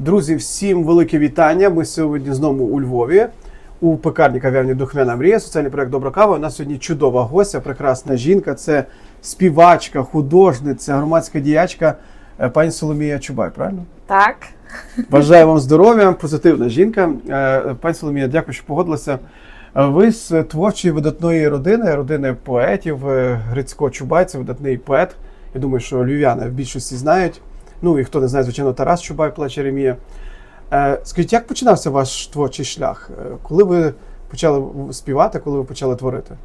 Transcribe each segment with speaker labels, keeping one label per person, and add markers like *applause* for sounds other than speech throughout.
Speaker 1: Друзі, всім велике вітання. Ми сьогодні знову у Львові у пекарні кав'ярні Духмяна Мрія, соціальний проект Добра кава. У нас сьогодні чудова гостя, прекрасна жінка. Це співачка, художниця, громадська діячка е, пані Соломія Чубай. Правильно?
Speaker 2: Так.
Speaker 1: Бажаю вам здоров'я, позитивна жінка. Е, Пані Соломія, дякую, що погодилися. Е, Ви з творчої видатної родини, родини поетів. Грицько Чубай, це видатний поет. Я думаю, що львів'яни в більшості знають. Ну і хто не знає, звичайно, Тарас Чубай, плач Єремія. Е, Скажіть, як починався ваш творчий шлях? Е, Коли ви почали співати, коли ви почали творити?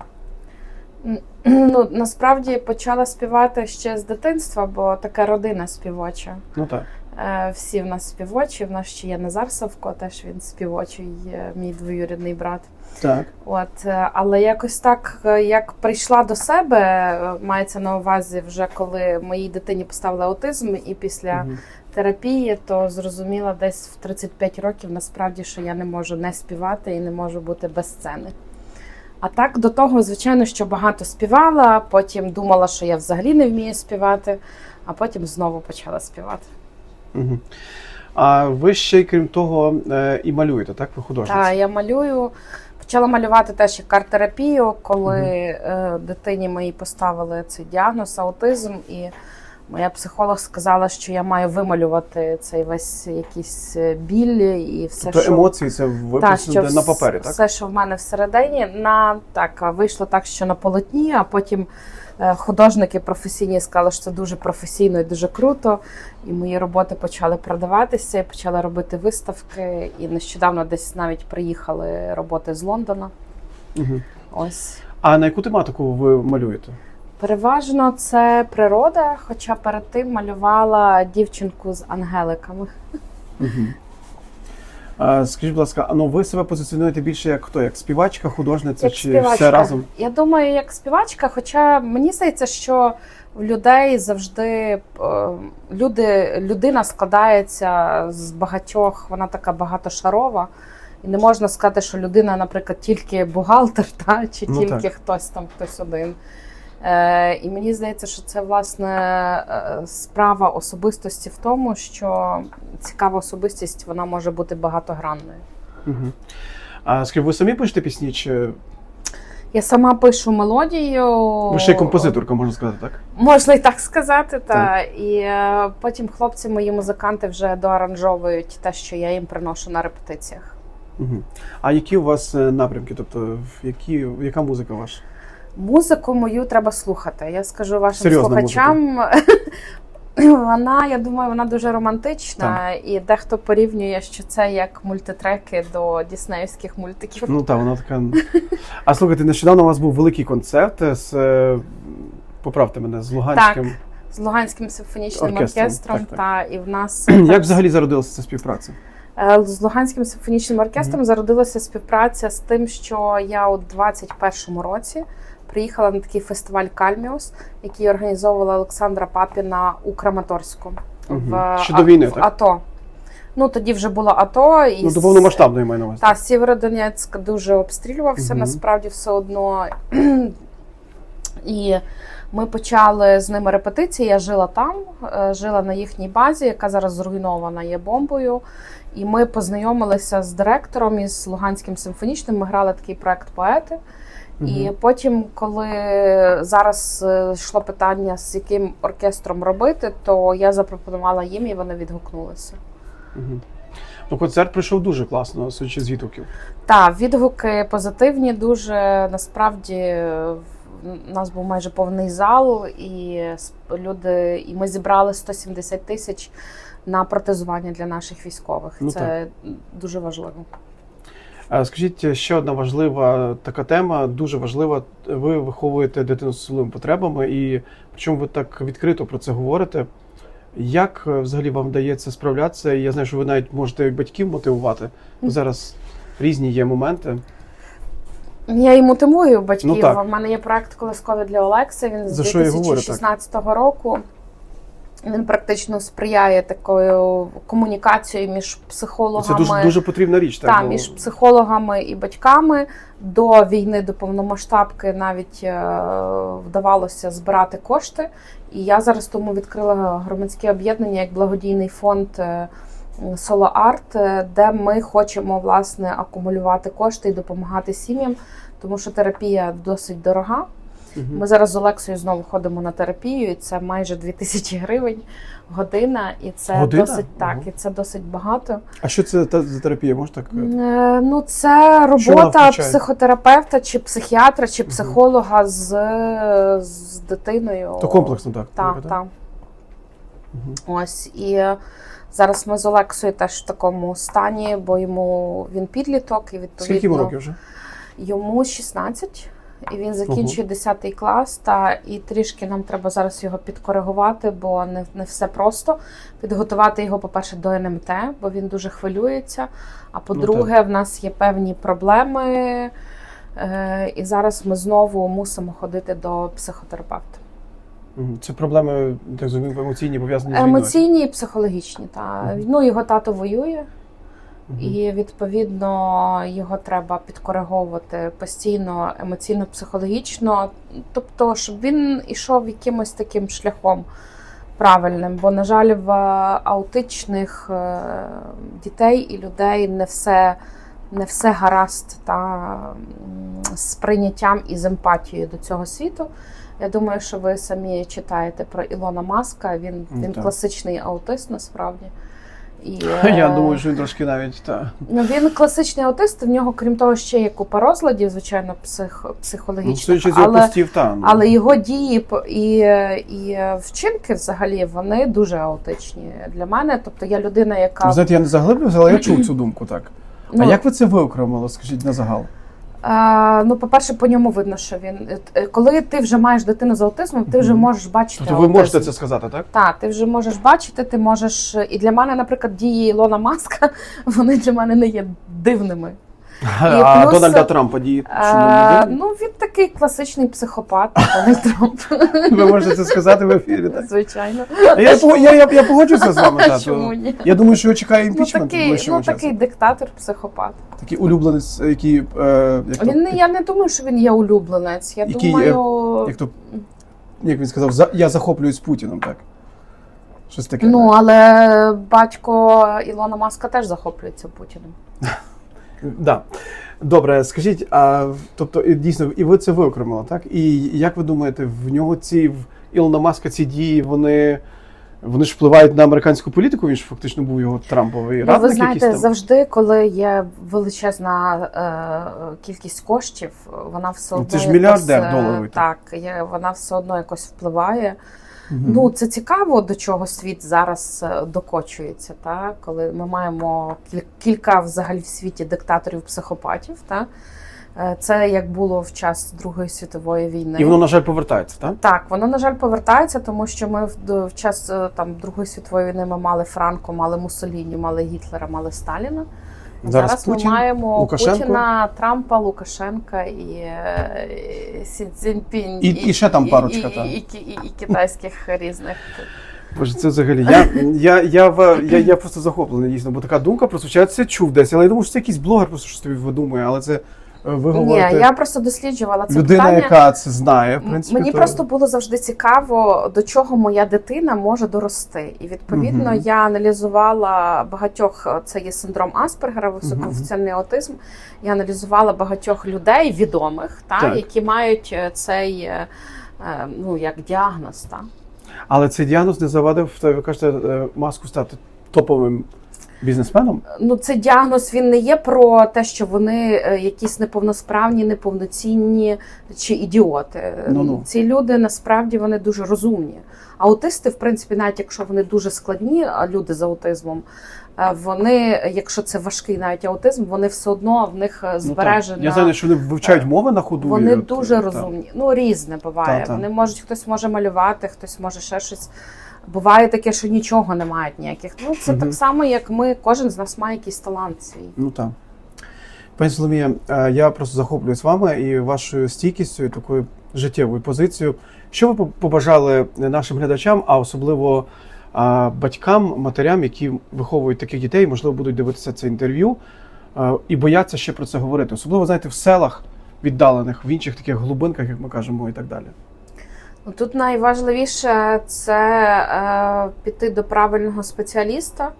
Speaker 1: *clears throat*
Speaker 2: Ну, насправді почала співати ще з дитинства, бо така родина співоча.
Speaker 1: Ну так.
Speaker 2: Е, Всі в нас співочі. В нас ще є Назар Савко, теж він співочий, мій двоюрідний брат.
Speaker 1: Так.
Speaker 2: От, е, але якось так, е, як прийшла до себе, мається на увазі, вже коли моїй дитині поставили аутизм, і після
Speaker 1: Мгм.
Speaker 2: терапії, то зрозуміла десь в 35 років насправді, що я не можу не співати і не можу бути без сцени. А так до того, звичайно, що багато співала, потім думала, що я взагалі не вмію співати, а потім знову почала співати.
Speaker 1: Мгм. А ви ще крім того е, і малюєте, так? Ви художниця?
Speaker 2: Так, я малюю. Почала малювати теж як арт-терапію, коли угу. дитині моїй поставили цей діагноз, аутизм, і моя психолог сказала, що я маю вималювати цей весь якийсь е, біль і все,
Speaker 1: Тобто
Speaker 2: що
Speaker 1: емоції це
Speaker 2: Та,
Speaker 1: виписано на папері, так?
Speaker 2: Все, що в мене всередині, на так вийшло так, що на полотні, а потім е, художники професійні сказали, що це дуже професійно і дуже круто. І мої роботи почали продаватися, я почала робити виставки. І нещодавно десь навіть приїхали роботи з Лондона.
Speaker 1: Угу.
Speaker 2: Ось
Speaker 1: А на яку тематику ви малюєте?
Speaker 2: Переважно це природа, хоча перед тим малювала дівчинку з ангеликами.
Speaker 1: Угу. А, скажіть, будь ласка, ну ви себе позиціонуєте більше як хто? Як співачка, художниця
Speaker 2: Як
Speaker 1: чи
Speaker 2: співачка.
Speaker 1: все разом?
Speaker 2: Я думаю, як співачка, хоча мені здається, що в людей завжди е, люди, людина складається з багатьох, вона така багатошарова. І не можна сказати, що людина, наприклад, тільки бухгалтер, *laughs* та, чи
Speaker 1: Ну,
Speaker 2: тільки
Speaker 1: так.
Speaker 2: хтось там, хтось один. Е, і мені здається, що це власне е, справа особистості в тому, що цікава особистість вона може бути багатогранною.
Speaker 1: Угу. А скажіть, ви самі пишете пісні, чи
Speaker 2: Я сама пишу мелодію.
Speaker 1: ви ще й композиторка, можна сказати, так?
Speaker 2: Можна і так сказати, та і е, потім хлопці, мої музиканти, вже доаранжовують те, що я їм приношу на репетиціях.
Speaker 1: Угу. А які у вас напрямки? Тобто, які, яка музика ваша?
Speaker 2: Музику мою треба слухати. Я скажу вашим
Speaker 1: Серйозна
Speaker 2: слухачам. *laughs* Вона, я думаю, вона дуже романтична, і дехто порівнює, що це як мультитреки до діснеївських мультиків.
Speaker 1: Ну так, вона така. А слухайте, нещодавно у вас був великий концерт з е, поправте мене з Луганським.
Speaker 2: З Луганським симфонічним
Speaker 1: Оркестром,
Speaker 2: оркестром,
Speaker 1: так, так.
Speaker 2: та і в нас
Speaker 1: Як взагалі зародилася ця співпраця?
Speaker 2: Е, З Луганським симфонічним оркестром зародилася співпраця з тим, що я у 21-му році приїхала на такий фестиваль Кальміус, який організовувала Олександра Папіна у Краматорську
Speaker 1: Мгм. Ще до війни,
Speaker 2: в
Speaker 1: так?
Speaker 2: АТО. Ну тоді вже було АТО і
Speaker 1: Ну, до повномасштабної маю на увазі.
Speaker 2: та Сєвєродонецьк дуже обстрілювався
Speaker 1: Мгм.
Speaker 2: насправді все одно. І ми почали з ними репетиції. Я жила там, е, жила на їхній базі, яка зараз зруйнована є бомбою. І ми познайомилися з директором із Луганським симфонічним. Ми грали такий проект поети. І потім, коли зараз е, йшло питання, з яким оркестром робити, то я запропонувала їм, і вони відгукнулися.
Speaker 1: Мгм. Ну, концерт пройшов дуже класно, судячи з відгуків.
Speaker 2: Так, відгуки позитивні. Дуже насправді у нас був майже повний зал, і люди, і ми зібрали 170 тисяч на протезування для наших військових.
Speaker 1: Ну,
Speaker 2: Це дуже важливо.
Speaker 1: А Скажіть, ще одна важлива така тема, дуже важлива. Ви виховуєте дитину з особливими потребами, і причому ви так відкрито про це говорите. Як е, взагалі вам вдається справлятися? Я знаю, що ви навіть можете як батьків мотивувати. Зараз різні є моменти.
Speaker 2: Я і мотивую батьків.
Speaker 1: Ну.
Speaker 2: У мене є проект колисковий для Олекси. Він з
Speaker 1: що я говорю,
Speaker 2: 2016 року. Він практично сприяє такою комунікацією між
Speaker 1: Це
Speaker 2: психологами.
Speaker 1: дуже дуже потрібна річ. Так,
Speaker 2: Та,
Speaker 1: бо-
Speaker 2: між психологами і батьками до війни, до повномасштабки навіть е, вдавалося збирати кошти. І я зараз тому відкрила громадське об'єднання як благодійний фонд е, Соло Арт, е, де ми хочемо власне акумулювати кошти і допомагати сім'ям, тому що терапія досить дорога. Ми зараз з Олексою знову ходимо на терапію, і це майже 2000 гривень година, і це
Speaker 1: Година?
Speaker 2: досить так,
Speaker 1: Ага.
Speaker 2: і це досить багато.
Speaker 1: А що це та- за терапія? Може так? е,
Speaker 2: Е, Ну, це робота психотерапевта чи психіатра, чи психолога з, з дитиною.
Speaker 1: То комплексно так.
Speaker 2: Так, так.
Speaker 1: Мгм.
Speaker 2: Ось і зараз ми з Олексою теж в такому стані, бо йому він підліток, і відповідно
Speaker 1: Скільки років вже?
Speaker 2: йому 16, і він закінчує 10 клас. Та і трішки нам треба зараз його підкоригувати, бо не, не все просто. Підготувати його, по-перше, до НМТ, бо він дуже хвилюється. А по-друге, в нас є певні проблеми. Е, і зараз ми знову мусимо ходити до психотерапевта.
Speaker 1: Це проблеми, так розумію, емоційні пов'язані з війною.
Speaker 2: Емоційні і психологічні. Та.
Speaker 1: Мгм.
Speaker 2: Ну, його тато воює. І відповідно його треба підкориговувати постійно емоційно-психологічно, тобто, щоб він ішов якимось таким шляхом правильним. Бо, на жаль, в аутичних е, дітей і людей не все. Не все гаразд та з прийняттям і з емпатією до цього світу. Я думаю, що ви самі читаєте про Ілона Маска. Він,
Speaker 1: Ну,
Speaker 2: він
Speaker 1: так.
Speaker 2: класичний аутист насправді. І, *laughs*
Speaker 1: Я думаю, що він трошки навіть та.
Speaker 2: Ну, він класичний аутист, в нього, крім того, ще є купа розладів, звичайно, псих, психологічних.
Speaker 1: Ну,
Speaker 2: але,
Speaker 1: опустів, та. ну.
Speaker 2: але його дії і, і вчинки взагалі вони дуже аутичні для мене. Тобто я людина, яка
Speaker 1: знаєте, я не заглиблювався, але я чув цю думку так.
Speaker 2: ну,
Speaker 1: А як ви це виокремили, скажіть на загал?
Speaker 2: Е, ну, по-перше, по ньому видно, що він е, коли ти вже маєш дитину з аутизмом, ти вже можеш бачити.
Speaker 1: Тобто ви
Speaker 2: аутизм.
Speaker 1: можете це сказати, так?
Speaker 2: Так, ти вже можеш бачити, ти можеш. І для мене, наприклад, дії Ілона Маска, *laughs* вони для мене не є дивними.
Speaker 1: А
Speaker 2: плюс-
Speaker 1: Дональда Трампа діє.
Speaker 2: А,
Speaker 1: не
Speaker 2: ну, він такий класичний психопат, Дональд Трамп. *laughs*
Speaker 1: Ви можете це сказати в ефірі, так?
Speaker 2: Звичайно.
Speaker 1: Я, я, я, я погоджуся з вами, *laughs*
Speaker 2: А чому ні?
Speaker 1: Я думаю, що чекає
Speaker 2: Ну
Speaker 1: імпічмент в
Speaker 2: такий, ну, такий диктатор, психопат.
Speaker 1: Такий улюбленець, який, е, як,
Speaker 2: Він не, я не думаю, що він є улюбленець. Я
Speaker 1: Який,
Speaker 2: думаю,
Speaker 1: як то, як він сказав, за, я захоплююсь Путіним, так? Щось таке.
Speaker 2: ну але батько Ілона Маска теж захоплюється Путіним. *laughs*
Speaker 1: Да. Добре, скажіть, а тобто дійсно, і ви це виокремили, так? І як ви думаєте, в нього ці в Ілона Маска ці дії, вони, вони ж впливають на американську політику? Він ж фактично був його Трамповий
Speaker 2: Ну,
Speaker 1: радник
Speaker 2: ви знаєте,
Speaker 1: там.
Speaker 2: завжди, коли є величезна е, кількість коштів, вона все
Speaker 1: Ну,
Speaker 2: одно
Speaker 1: це ж мільярдер
Speaker 2: е,
Speaker 1: доларовий, так.
Speaker 2: Так, є, вона все одно якось впливає.
Speaker 1: Мгм.
Speaker 2: Ну, це цікаво, до чого світ зараз е, докочується, та? коли ми маємо кіль- кілька взагалі в світі диктаторів-психопатів. Та? Е, Це як було в час Другої світової війни.
Speaker 1: І воно, на жаль, повертається, так?
Speaker 2: Так, воно, на жаль, повертається, тому що ми в, в час е, там, Другої світової війни ми мали Франко, мали Муссоліні, мали Гітлера, мали Сталіна.
Speaker 1: Зараз
Speaker 2: Зараз,
Speaker 1: Путін,
Speaker 2: ми маємо
Speaker 1: Лукашенко.
Speaker 2: Путіна, Трампа, Лукашенка і, е, і Сі Цзіньпінь.
Speaker 1: І- і ще там парочка,
Speaker 2: і, і, і, і, і китайських *laughs* різних.
Speaker 1: Боже, це взагалі. Я, я, я, в- я, я просто захоплений дійсно, бо така думка прозвучає, це чув десь, але я думаю, що це якийсь блогер просто щось тобі видумує, але це е, ви
Speaker 2: Ні, я просто досліджувала це
Speaker 1: людина,
Speaker 2: питання.
Speaker 1: яка це знає, в принципі.
Speaker 2: Мені
Speaker 1: то...
Speaker 2: просто було завжди цікаво, до чого моя дитина може дорости. І відповідно
Speaker 1: Мгм.
Speaker 2: я аналізувала багатьох, це є синдром Аспергера, високофункціональний аутизм. Я аналізувала багатьох людей відомих, та,
Speaker 1: Так.
Speaker 2: які мають е, цей е, е, ну, як діагноз. Та.
Speaker 1: Але цей діагноз не завадив, ви кажете, е, маску стати топовим бізнесменом.
Speaker 2: Ну, цей діагноз він не є про те, що вони е, якісь неповносправні, неповноцінні чи ідіоти.
Speaker 1: Ну-ну.
Speaker 2: Ці люди насправді вони дуже розумні. Аутисти, в принципі, навіть якщо вони дуже складні, а люди з аутизмом, е, вони, якщо це важкий навіть аутизм, вони все одно в них е,
Speaker 1: Ну, Я знаю, що вони вивчають мови на ходу.
Speaker 2: Вони
Speaker 1: і от,
Speaker 2: дуже розумні. Ну, різне буває.
Speaker 1: Та-та.
Speaker 2: Вони можуть, хтось може малювати, хтось може ще щось. Буває таке, що нічого не мають ніяких. Ну, це
Speaker 1: Мгм.
Speaker 2: так само, як ми, кожен з нас має якийсь талант свій.
Speaker 1: Ну так. Пані Соломія, е, я просто захоплююсь вами і вашою стійкістю, і такою життєвою позицією. Що ви побажали нашим глядачам, а особливо батькам, матерям, які виховують таких дітей, можливо, будуть дивитися це інтерв'ю е, і бояться ще про це говорити. Особливо, знаєте, в селах віддалених, в інших таких глибинках, як ми кажемо, і так далі.
Speaker 2: Ну, Тут найважливіше це е, піти до правильного спеціаліста,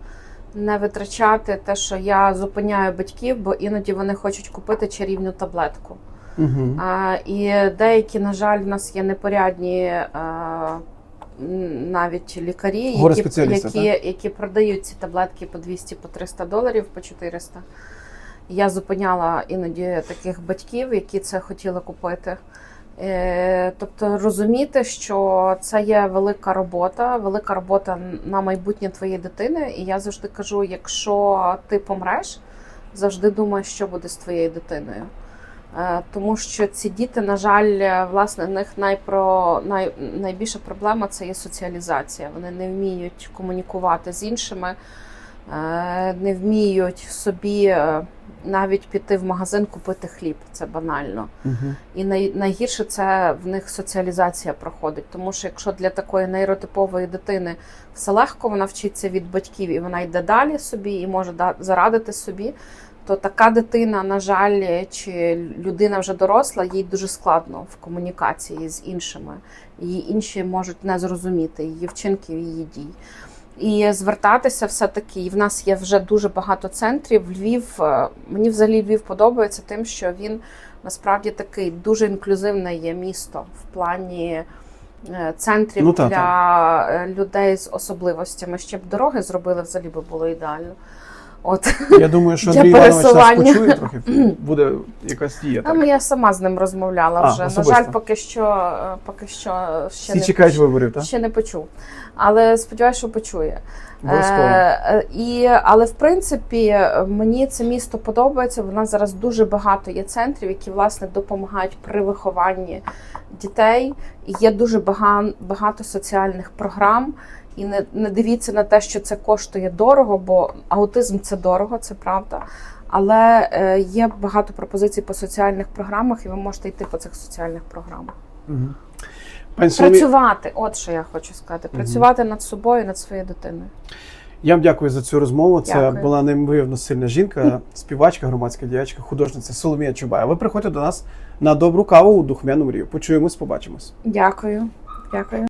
Speaker 2: не витрачати те, що я зупиняю батьків, бо іноді вони хочуть купити чарівну таблетку.
Speaker 1: Угу.
Speaker 2: А, і деякі, на жаль, в нас є непорядні а, навіть лікарі, які, які, які продають ці таблетки по 200, по 300 доларів, по 400. Я зупиняла іноді таких батьків, які це хотіли купити. Е, Тобто розуміти, що це є велика робота, велика робота на майбутнє твоєї дитини. І я завжди кажу: якщо ти помреш, завжди думай, що буде з твоєю дитиною. Е, Тому що ці діти, на жаль, власне, в них найпро, най, найбільша проблема це є соціалізація. Вони не вміють комунікувати з іншими, не вміють собі е, навіть піти в магазин купити хліб. Це банально.
Speaker 1: Угу.
Speaker 2: І най, найгірше це в них соціалізація проходить. Тому що якщо для такої нейротипової дитини все легко, вона вчиться від батьків і вона йде далі собі і може зарадити собі, то така дитина, на жаль, чи людина вже доросла, їй дуже складно в комунікації з іншими. Її інші можуть не зрозуміти її вчинків, її дій. І звертатися все-таки, і в нас є вже дуже багато центрів. Львів, е, мені взагалі Львів подобається тим, що він насправді такий дуже інклюзивне є місто в плані е, центрів
Speaker 1: Ну, та,
Speaker 2: для та. людей з особливостями. Щоб дороги зробили, взагалі би було ідеально. От
Speaker 1: Я думаю, що Андрій Іванович нас почує трохи. *clears throat* Буде якась дія.
Speaker 2: там
Speaker 1: Так.
Speaker 2: я сама з ним розмовляла
Speaker 1: А,
Speaker 2: вже. На жаль, поки що, е, поки що ще
Speaker 1: Всі
Speaker 2: не
Speaker 1: чекають виборів, так?
Speaker 2: ще не почув. Але сподіваюся, що почує. Е, е, і, але в принципі мені це місто подобається. В нас зараз дуже багато є центрів, які власне допомагають при вихованні дітей. І є дуже багато, багато соціальних програм. І не, не дивіться на те, що це коштує дорого, бо аутизм це дорого, це правда. Але е, є багато пропозицій по соціальних програмах, і ви можете йти по цих соціальних програмах.
Speaker 1: Пані Соломі,
Speaker 2: Працювати, от що я хочу сказати. Працювати над собою, над своєю дитиною.
Speaker 1: я вам дякую за цю розмову. Це
Speaker 2: Дякую.
Speaker 1: була неймовірно сильна жінка, співачка, громадська діячка, художниця Соломія Чубая. Ви приходьте до нас на добру каву у духмяну мрію. Почуємось, побачимось.
Speaker 2: Дякую. Дякую.